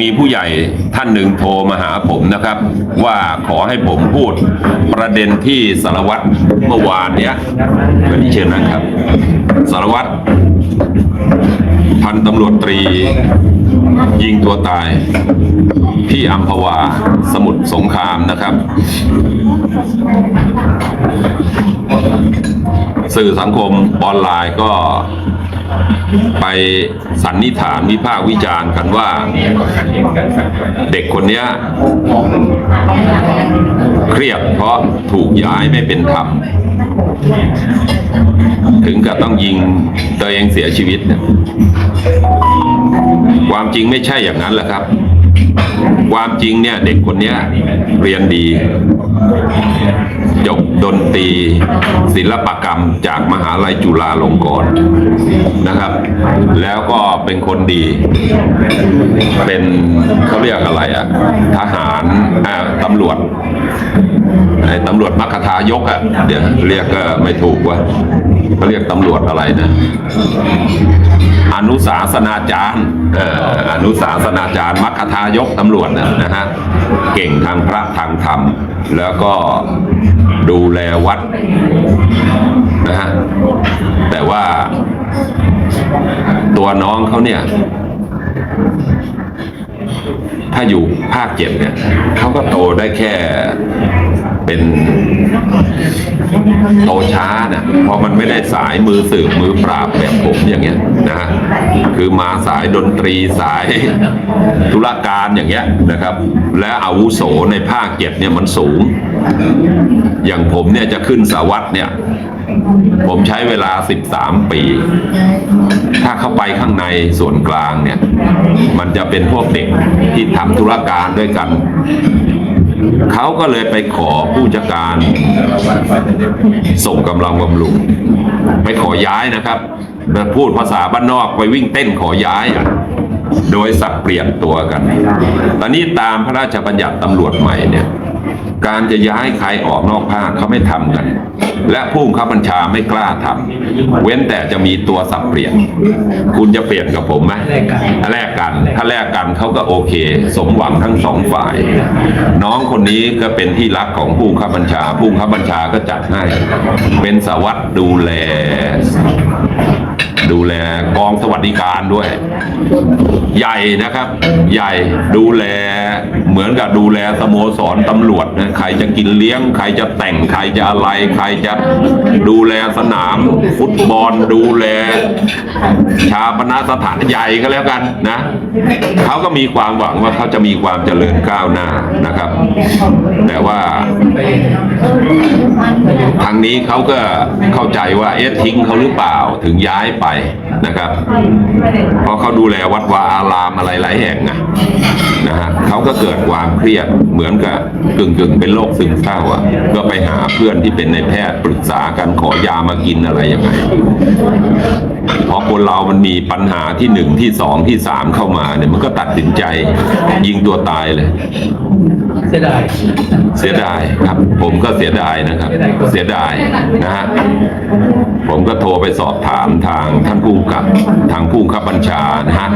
มีผู้ใหญ่ท่านหนึ่งโทรมาหาผมนะครับ ว่าขอให้ผมพูดประเด็นที่สารวัตรเมื่อวานเนี้ยวันนี้เชิญนะครับ สารวัตรพันตำรวจตรี ยิงตัวตาย ที่อัมพวาสมุทรสงครามนะครับ สื่อสังคมออนไลน์ก็ ไปสันนิษฐานวิพากษ์วิจารณ์กันว่า เด็กคนนี้เครียดเพราะถูกย้ายไม่เป็นธรรมถึงกับต้องยิงตัวเองเสียชีวิตเนี่ยความจริงไม่ใช่อย่างนั้นแหละครับ ความจริงเนี่ยเด็กคนนี้เรียนดี จบดนตรีศิลปกรรมจากมหาลัยจุฬาลงกรณ์นะครับ แล้วก็เป็นคนดี เป็นเขาเรียกอะไรอะทหารอ่าตำรวจตำรวจมัคทายกอะเดี๋ยวเรียกก็ไม่ถูกว่าเขาเรียกตำรวจอะไรนะ อนุสาสนาจารย์อนุสาสนาจารย์มัคคทายกตำรวจนะนะฮะเก่งทางพระทางธรรม แล้วก็ดูแลวัดนะฮะแต่ว่าตัวน้องเขาเนี่ย ถ้าอยู่ภาคเจ็ดเนี่ยเขาก็โตได้แค่ เป็นโตช้านะเพราะมันไม่ได้สายมือสืบมือปราบแบบผมอย่างเงี้ยนะฮะคือมาสายดนตรีสายธุรการอย่างเงี้ยนะครับ และอาวุโสในภาคเจ็ดเนี่ยมันสูง อย่างผมเนี่ยจะขึ้นสาวัตรเนี่ย ผมใช้เวลา 13 ปี ถ้าเข้าไปข้างในส่วนกลางเนี่ย มันจะเป็นพวกเด็กที่ทำธุรการด้วยกัน เขาก็เลยไปขอผู้จัดการส่งกำลังบำรุงไปขอย้ายนะครับแบบพูดภาษาบ้านนอกไปวิ่งเต้นขอย้ายโดยสับเปลี่ยนตัวกัน ตอนนี้ตามพระราชบัญญัติตำรวจใหม่เนี่ย การจะย้ายใครออกนอกภาคเขาไม่ทำกัน และผู้บังคับบัญชาไม่กล้าทำเว้นแต่จะมีตัวสับเปลี่ยน คุณจะเปลี่ยนกับผมไหมแลกกัน ถ้าแลกกันเขาก็โอเค สมหวังทั้งสองฝ่าย น้องคนนี้ก็เป็นที่รักของผู้บังคับบัญชา ผู้บังคับบัญชาก็จัดให้ เป็นสวัตรดูแล ดูแลกองสวัสดิการด้วย ใหญ่นะครับ ใหญ่ดูแลเหมือนกับดูแลสโมสรตำรวจนะใครจะกินเลี้ยง ใครจะแต่งใครจะอะไร ใครจะดูแลสนาม ฟุตบอลดูแล ชาปนสถานใหญ่ก็แล้วกันนะเขาก็มีความหวังว่าเขาจะมีความเจริญก้าวหน้านะครับ แต่ว่าทางนี้เขาก็เข้าใจว่าเอ๊ะทิ้งเขาหรือเปล่าถึงย้ายไปนะครับ เพราะเขาดูแลวัดวาอารามอะไรหลายแห่งนะนะฮะ ก็เกิดความเครียดเหมือนกับกึ่งกึ่งๆเป็นโรคซึมเศร้าอะก็ไปหาเพื่อนที่เป็นในายแพทย์ปรึกษากันขอยามากินอะไรยังไงเพราะคนเรามันมีปัญหาที่หนึ่งที่สองที่สามเข้ามาเนี่ยมันก็ตัดสินใจยิงตัวตายเลยเสียดายเสียดายครับ ผมก็เสียดายนะครับ เสียดายนะฮะผมก็โทรไปสอบถามทางท่านผู้กำกับทางผู้บังคับบัญชานะฮะ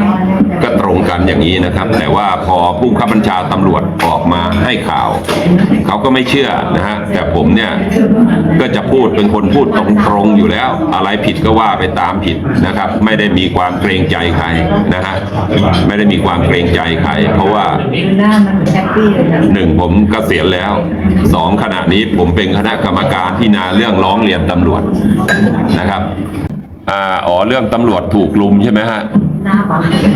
ก็ตรงกันอย่างนี้นะครับ แต่ว่าพอผู้บังคับบัญชาตำรวจออกมาให้ข่าว เขาก็ไม่เชื่อนะฮะแต่ผมเนี่ยก็จะพูดเป็นคนพูดตรงๆอยู่แล้ว อะไรผิดก็ว่าไปตามผิดนะครับ ไม่ได้มีความเกรงใจใครนะฮะไม่ได้มีความเกรงใจใครเพราะว่าหนึ่งผมเกษียณแล้วสองขณะนี้ผมเป็นคณะกรรมการพิจารณาเรื่องร้องเรียนตำรวจนะครับอ๋อเรื่องตำรวจถูกลุมใช่ไหมฮะ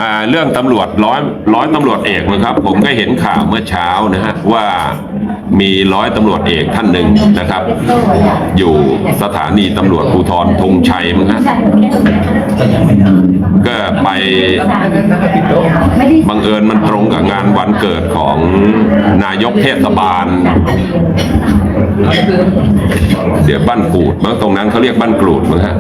อ่าเรื่องตำรวจร้อยร้อยตำรวจเอกนะครับ ผมก็เห็นข่าวเมื่อเช้านะฮะว่ามีร้อยตำรวจเอกท่านหนึ่งนะครับ อยู่สถานีตำรวจภูธรธงชัยมั้งฮะก็ไปบังเอิญมันตรงกับงานวันเกิดของนายกเทศบาลเดี๋ยวบ้านกรูดมั้งตรงนั้นเขาเรียกบ้านกรูดมั้งฮะ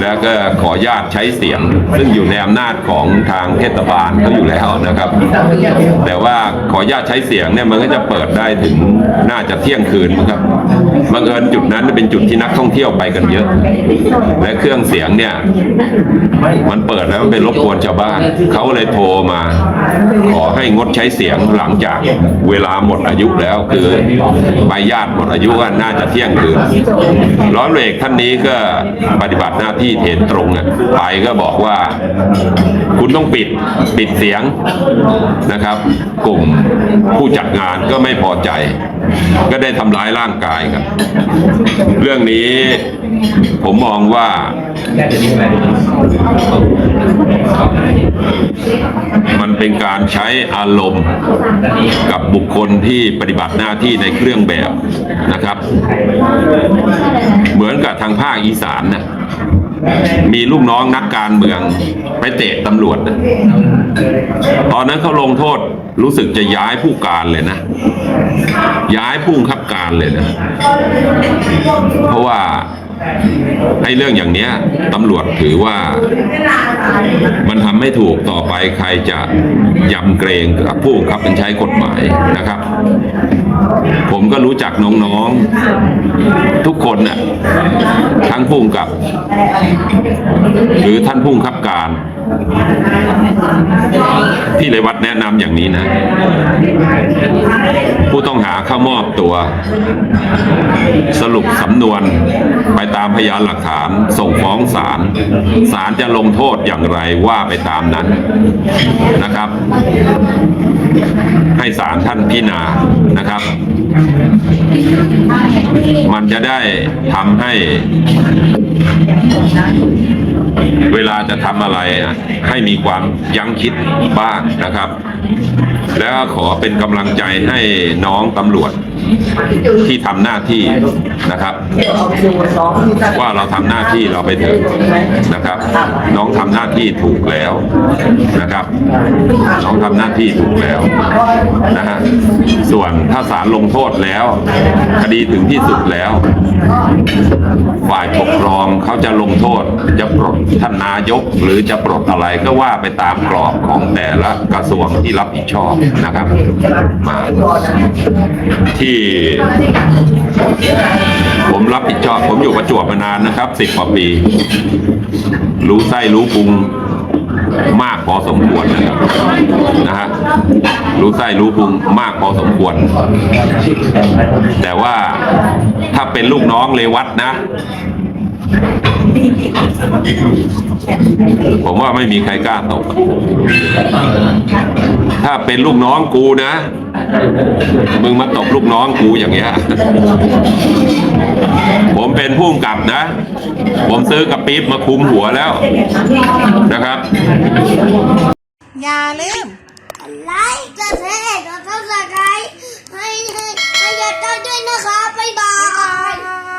แล้วก็ขอญาตใช้เสียงซึ่งอยู่ในอำนาจของทางเทศบาลเขาอยู่แล้วนะครับ แต่ว่าขอญาตใช้เสียงเนี่ยมันก็จะเปิดได้ถึงน่าจะเที่ยงคืนครับบังเอิญจุดนั้นเป็นจุดที่นักท่องเที่ยวไปกันเยอะ และเครื่องเสียงเนี่ยมันเปิดแล้วมันเป็นรบกวนชาวบ้านเขาเลยโทรมา ขอให้งดใช้เสียงหลังจากเวลาหมดอายุแล้วคือใบญาติหมดอายุก็น่าจะเที่ยงคืนร้อยเอกท่านนี้ก็ปฏิบัติหน้าที่เทนตรงอะไปก็บอกว่าคุณต้องปิดปิดเสียงนะครับ กลุ่มผู้จัดงานก็ไม่พอใจ ก็ได้ทำร้ายร่างกายครับ เรื่องนี้ผมมองว่ามันเป็นการใช้อารมณ์กับบุคคลที่ปฏิบัติหน้าที่ในเครื่องแบบนะครับ เหมือนกับทางภาคอีสานนะ มีลูกน้องนักการเมืองไปเตะตำรวจนะตอนนั้นเขาลงโทษรู้สึกจะย้ายผู้การเลยนะ ย้ายผู้บังคับการเลยนะ เพราะว่า ไอ้เรื่องอย่างเนี้ยตำรวจถือว่ามันทำไม่ถูกต่อไปใครจะยำเกรงกับผู้บังคับบัญชากฎหมายนะครับ ผมก็รู้จักน้องๆ ทุกคนน่ะทั้งผู้กับ หรือท่านผู้ขับการที่เลยวัดแนะนำอย่างนี้นะ ผู้ต้องหาเข้ามอบตัว สรุปสำนวนไปตามพยานหลักฐานส่งฟ้องศาลศาลจะลงโทษอย่างไรว่าไปตามนั้นนะครับ ให้ศาลท่านพิจารณานะครับ มันจะได้ทำให้ เวลาจะทำอะไรให้มีความยั้งคิดบ้างนะครับ แล้วขอเป็นกำลังใจให้น้องตำรวจที่ทำหน้าที่นะครับ ว่าเราทำหน้าที่เราไปเถอะนะครับ น้องทำหน้าที่ถูกแล้วนะครับ น้องทำหน้าที่ถูกแล้วนะฮะส่วนถ้าศาลลงโทษแล้ว คดีถึงที่สุดแล้ว ฝ่ายปกครองเขาจะลงโทษจะปลดท่านนายก หรือจะปลดอะไรก็ว่าไปตามกรอบของแต่ละกระทรวงที่รับผิดชอบนะครับมาที่ผมรับผิดชอบ ผมอยู่ประจวบมานานนะครับสิบกว่าปี รู้ไส้รู้ปรุงมากพอสมควรนะครับนะฮะรู้ไส้รู้ปรุงมากพอสมควร แต่ว่าถ้าเป็นลูกน้องเลวัตนะ ผมว่าไม่มีใครกล้าตก ถ้าเป็นลูกน้องกูนะ มึงมาตบลูกน้องกูอย่างเงี้ย ผมเป็นผู้กับนะ ผมซื้อกระปี๊บมาคุมหัวแล้วนะครับ อย่าลืมไลค์กดแชร์กดซับสไครต์ให้ให้ให้ยาต้อยด้วยนะคะบ๊ายบ